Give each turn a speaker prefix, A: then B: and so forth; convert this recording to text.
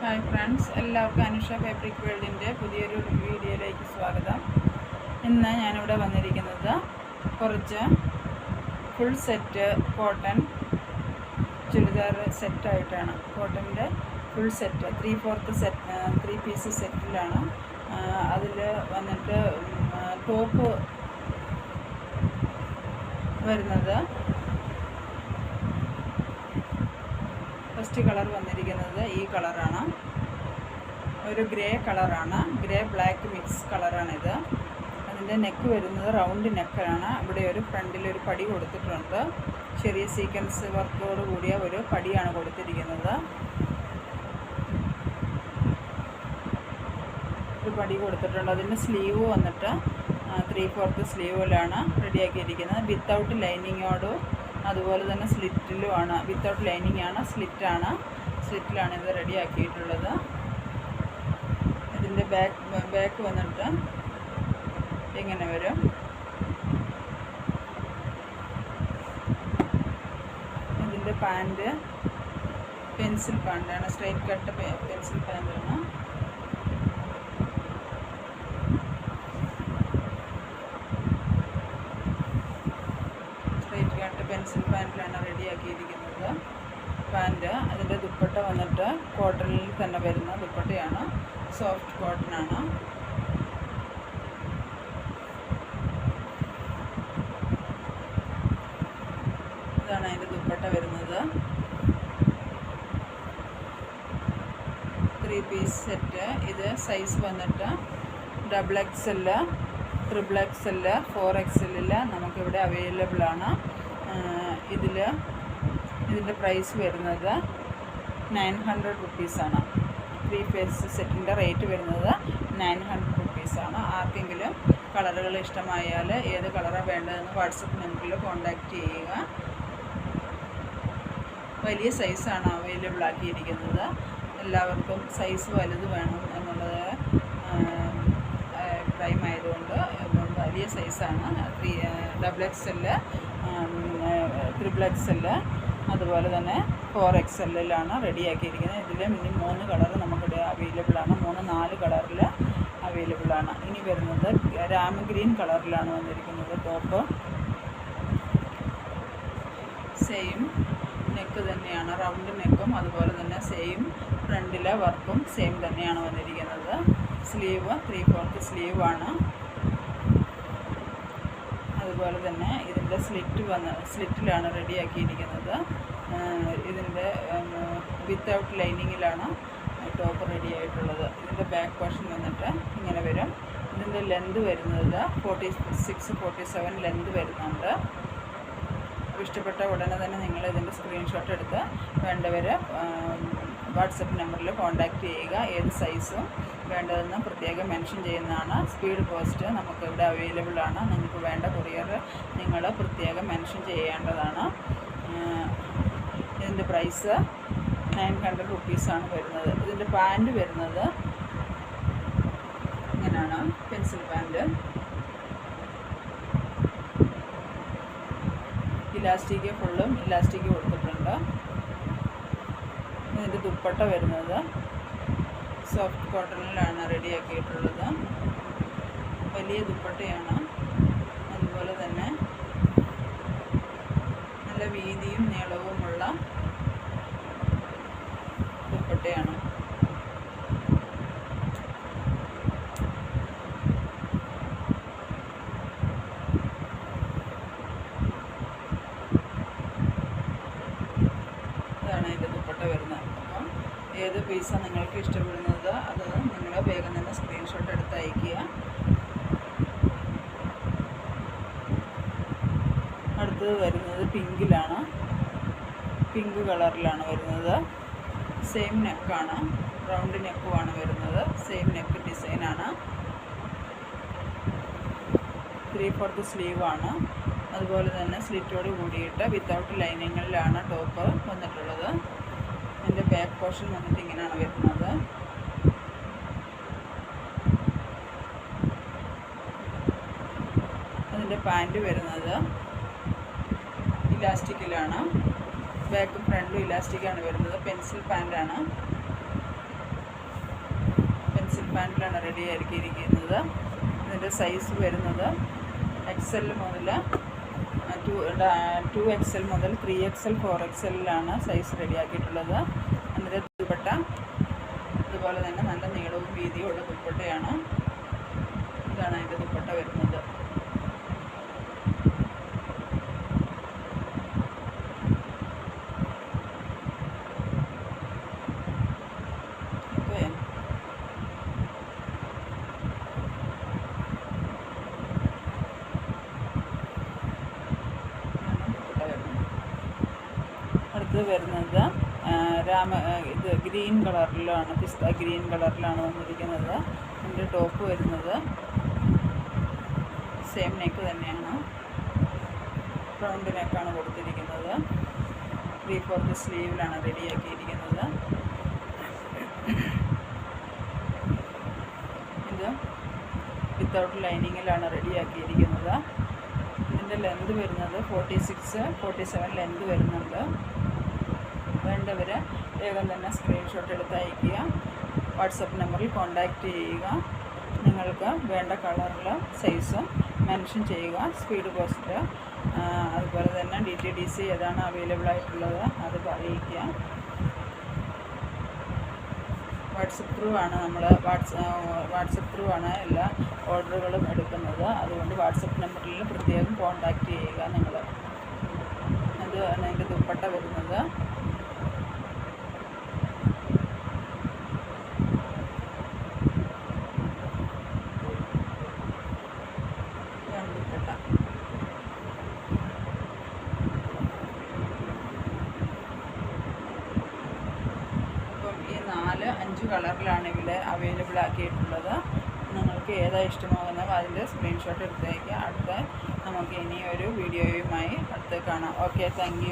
A: Hi friends എല്ലാവർക്കും Anusha fabric വേൾഡിന്റെ പുതിയൊരു വീഡിയോയിലേക്ക് സ്വാഗതം. ഇന്ന് ഞാനിവിടെ വന്നിരിക്കുന്നത് കുറച്ച് ഫുൾ സെറ്റ് കോട്ടൺ ചുരിദാർ സെറ്റായിട്ടാണ് കോട്ടന്റെ full set three fourth set three piece സെറ്റിലാണ് അതിൽ വന്നിട്ട് ടോപ്പ് വരുന്നത് ഫസ്റ്റ് കളർ വന്നിരിക്കുന്നത് ഈ കളറാണ്. ഒരു ഗ്രേ കളറാണ്. ഗ്രേ ബ്ലാക്ക് മിക്സ് കളറാണിത്. അതിന്റെ നെക്ക് വരുന്നത് റൗണ്ട് നെക്കാണ്. ഇവിടെ ഒരു ഫ്രണ്ടിൽ ഒരു പടി കൊടുത്തിട്ടുണ്ട്. ചെറിയ സീക്വൻസ് വർക്കോട് കൂടിയ ഒരു പടിയാണ് കൊടുത്തിരിക്കുന്നത്. ഒരു പടി കൊടുത്തിട്ടുണ്ട്. അതിന്റെ സ്ലീവ് വന്നിട്ട് ത്രീ ഫോർത്ത് സ്ലീവിലാണ് റെഡിയാക്കിയിരിക്കുന്നത്. വിത്തൗട്ട് ലൈനിങ്ങോട് അതുപോലെ തന്നെ സ്ലിറ്റിലുമാണ് വിത്തൗട്ട് ലൈനിങ് ആണ്. സ്ലിറ്റാണ് സ്ലിറ്റിലാണ് ഇത് റെഡിയാക്കിയിട്ടുള്ളത് ഇതിന്റെ ബാക്ക് ബാക്ക് വന്നിട്ട് ഇങ്ങനെ വരും. ഇതിന്റെ പാന്റ് പെൻസിൽ പാന്റാണ് സ്ട്രെയിറ്റ് കട്ട് പെൻസിൽ പാന്റാണ് സ്ട്രൈറ്റ് കട്ട് പെൻസിൽ പാന്റിലാണ് റെഡിയാക്കിയിരിക്കുന്നത്. പാന്റ് അതിന്റെ ദുപ്പട്ട വന്നിട്ട് കോട്ടണിൽ തന്നെ വരുന്ന ദുപ്പട്ടയാണ്. സോഫ്റ്റ് കോട്ടൺ ആണ്. ഇതാണ് അതിന്റെ ദുപ്പട്ട വരുന്നത്. Three piece set. ഇത് സൈസ് വന്നിട്ട് double X L triple X L four X എല്ലിൽ നമുക്കിവിടെ അവൈലബിളാണ് ഇതിൽ ഇതിന്റെ പ്രൈസ് വരുന്നത് നയൻ ഹൺഡ്രഡ് റുപ്പീസാണ് ത്രീ ഫേസ് സെറ്റിന്റെ റേറ്റ് വരുന്നത് നയൻ ഹൺഡ്രഡ് റുപ്പീസാണ് ആർക്കെങ്കിലും കളറുകൾ ഇഷ്ടമായാൽ ഏത് കളറാണ് വേണ്ടതെന്ന് വാട്സപ്പ് നമ്പറിൽ കോൺടാക്റ്റ് ചെയ്യുക. വലിയ സൈസാണ് അവൈലബിൾ ആക്കിയിരിക്കുന്നത്. എല്ലാവർക്കും സൈസ് വലുത് വേണം എന്നുള്ളത് അഭിപ്രായം ആയതുകൊണ്ട്. വലിയ സൈസാണ് three double X L triple X L അതുപോലെ തന്നെ ഫോർ എക്സ് എല്ലിലാണ് റെഡിയാക്കിയിരിക്കുന്നത് ഇതിൽ ഇനി മൂന്ന് കളർ നമുക്കിവിടെ അവൈലബിൾ ആണ്. മൂന്ന് നാല് കളറിൽ അവൈലബിൾ ആണ്. ഇനി വരുന്നത് രാമ ഗ്രീൻ കളറിലാണ് വന്നിരിക്കുന്നത്. ടോപ്പ് സെയിം നെക്ക് തന്നെയാണ്. റൗണ്ട് നെക്കും അതുപോലെ തന്നെ സെയിം ഫ്രണ്ടിലെ വർക്കും സെയിം തന്നെയാണ് വന്നിരിക്കുന്നത്. സ്ലീവ് ത്രീ ഫോർത്ത് സ്ലീവാണ് അതുപോലെ തന്നെ ഇതിന്റെ സ്ലിറ്റ് വന്ന് സ്ലിറ്റിലാണ് റെഡിയാക്കിയിരിക്കുന്നത്. ഇതിന്റെ വിത്തൗട്ട് ലൈനിങ്ങിലാണ് ടോപ്പ് റെഡി ആയിട്ടുള്ളത് ഇതിന്റെ ബാക്ക് പോർഷൻ വന്നിട്ട് ഇങ്ങനെ വരും. ഇതിന്റെ ലെന്ത് വരുന്നത് forty six forty seven length വരുന്നുണ്ട് ഇഷ്ടപ്പെട്ട ഉടനെ തന്നെ നിങ്ങൾ ഇതിന്റെ സ്ക്രീൻഷോട്ട് എടുത്ത് വേണ്ടവർ വാട്സപ്പ് നമ്പറിൽ കോൺടാക്റ്റ് ചെയ്യുക. ഏത് സൈസും വേണ്ടതെന്ന് പ്രത്യേകം മെൻഷൻ ചെയ്യുന്നതാണ്. സ്പീഡ് പോസ്റ്റ് നമുക്ക് ഇവിടെ അവൈലബിൾ ആണ്. നിങ്ങൾക്ക് വേണ്ട കൊറിയർ നിങ്ങൾ പ്രത്യേകം മെൻഷൻ ചെയ്യേണ്ടതാണ്. ഇതിന്റെ പ്രൈസ് നയൻ ഹൺഡ്രഡ് റുപ്പീസാണ് വരുന്നത്. ഇതിന്റെ പാന്റ് വരുന്നത് ഇങ്ങനെയാണ്. പെൻസിൽ പാന്റ് ഇലാസ്റ്റിക് ഫുള്ളും ഇലാസ്റ്റിക് കൊടുത്തിട്ടുണ്ട്. ഇതിന്റെ ദുപ്പട്ട വരുന്നത് സോഫ്റ്റ് കോട്ടണിലാണ് റെഡിയാക്കിയിട്ടുള്ളത്. വലിയ ദുപ്പട്ടയാണ്. അതുപോലെ തന്നെ നല്ല വീതിയും നീളവുമുള്ള ദുപ്പട്ടയാണ്. ഇതാണ് ഇതിന്റെ ദുപ്പട്ട വരുന്നത്. അപ്പം ഏത് പീസാണ് നിങ്ങൾക്ക് ഇഷ്ടപ്പെടുന്നത് അത് നിങ്ങൾ വേഗം തന്നെ സ്ക്രീൻഷോട്ട് എടുത്ത് അയക്കുക അടുത്തത് വരുന്നത് പിങ്കിലാണ്. പിങ്ക് കളറിലാണ് വരുന്നത്. സെയിം നെക്കാണ്. റൗണ്ട് നെക്കുമാണ് വരുന്നത്. സെയിം നെക്ക് ഡിസൈനാണ്. ത്രീ ഫോർത്ത് സ്ലീവാണ്. അതുപോലെ തന്നെ സ്ലിറ്റോട് കൂടിയിട്ട് വിത്തൗട്ട് ലൈനിങ്ങിലാണ് ടോപ്പ് വന്നിട്ടുള്ളത്. ബാക്ക് പോർഷൻ വന്നിട്ട് ഇങ്ങനെയാണ് വരുന്നത്. അതിന്റെ പാന്റ് വരുന്നത് ഇലാസ്റ്റിക്കിലാണ് ബാക്കും ഫ്രണ്ടും ഇലാസ്റ്റിക്കാണ് വരുന്നത്. പെൻസിൽ പാന്റാണ് പെൻസിൽ പാന്റിലാണ് റെഡി ആക്കിയിരിക്കുന്നത്. ഇതിന്റെ സൈസ് വരുന്നത് എക്സൽ മുതൽ ടു ടു എക്സൽ മുതൽ ത്രീ എക്സൽ ഫോർ എക്സലിലാണ് സൈസ് റെഡിയാക്കിയിട്ടുള്ളത് അതിന്റെ ദുപ്പട്ട അതുപോലെ തന്നെ നല്ല നീളവും വീതിയുള്ള ദുപ്പട്ടയാണ്. ഇതാണ് അതിന്റെ ദുപ്പട്ട വരുന്നത്. അടുത്തത് വരുന്നത് രാമ ഇത് ഗ്രീൻ കളറിലാണ് പിസ്ത ഗ്രീൻ കളറിലാണ് വന്നിരിക്കുന്നത്. അതിന്റെ ടോപ്പ് വരുന്നത് സെയിം നെക്ക് തന്നെയാണ്. റൗണ്ട് നെക്കാണ് കൊടുത്തിരിക്കുന്നത്. ത്രീ ഫോർത്ത് സ്ലീവിലാണ് റെഡിയാക്കിയിരിക്കുന്നത് ഇത് വിത്തൗട്ട് ലൈനിങ്ങിലാണ് റെഡിയാക്കിയിരിക്കുന്നത് ഇതിന്റെ ലെന്ത് വരുന്നത് forty six forty seven length വരുന്നുണ്ട്. വേണ്ടവർ വേഗം തന്നെ സ്ക്രീൻഷോട്ട് എടുത്ത് അയയ്ക്കുക. വാട്സപ്പ് നമ്പറിൽ കോൺടാക്റ്റ് ചെയ്യുക. നിങ്ങൾക്ക് വേണ്ട കളറിലും സൈസും മെൻഷൻ ചെയ്യുക. സ്പീഡ് പോസ്റ്റ് അതുപോലെ തന്നെ ഡി ടി ഡി സി ഏതാണ് അവൈലബിൾ ആയിട്ടുള്ളത് അത് അറിയിക്കുക. വാട്സപ്പ് ത്രൂ ആണ് നമ്മൾ വാട്സ് വാട്സപ്പ് ത്രൂ ആണ് എല്ലാ ഓർഡറുകളും എടുക്കുന്നത്. അതുകൊണ്ട് വാട്സപ്പ് നമ്പറിൽ പ്രത്യേകം കോൺടാക്റ്റ് ചെയ്യുക നിങ്ങൾ അത് അതിന്റെ ദുപ്പട്ട വരുന്നത് ഇതാണ് ദുപ്പട്ട അപ്പം ഈ നാല് അഞ്ച് കളറിലാണ് അവൈലബിൾ ആക്കിയിട്ടുള്ളത് നിങ്ങൾക്ക് ഏതാ ഇഷ്ടമാകുന്നത് അതിന്റെ സ്ക്രീൻഷോട്ട് എടുത്തേക്ക്. അടുത്ത നമുക്ക് ഇനി ഒരു വീഡിയോയുമായി അടുത്ത് കാണാം. Okay thank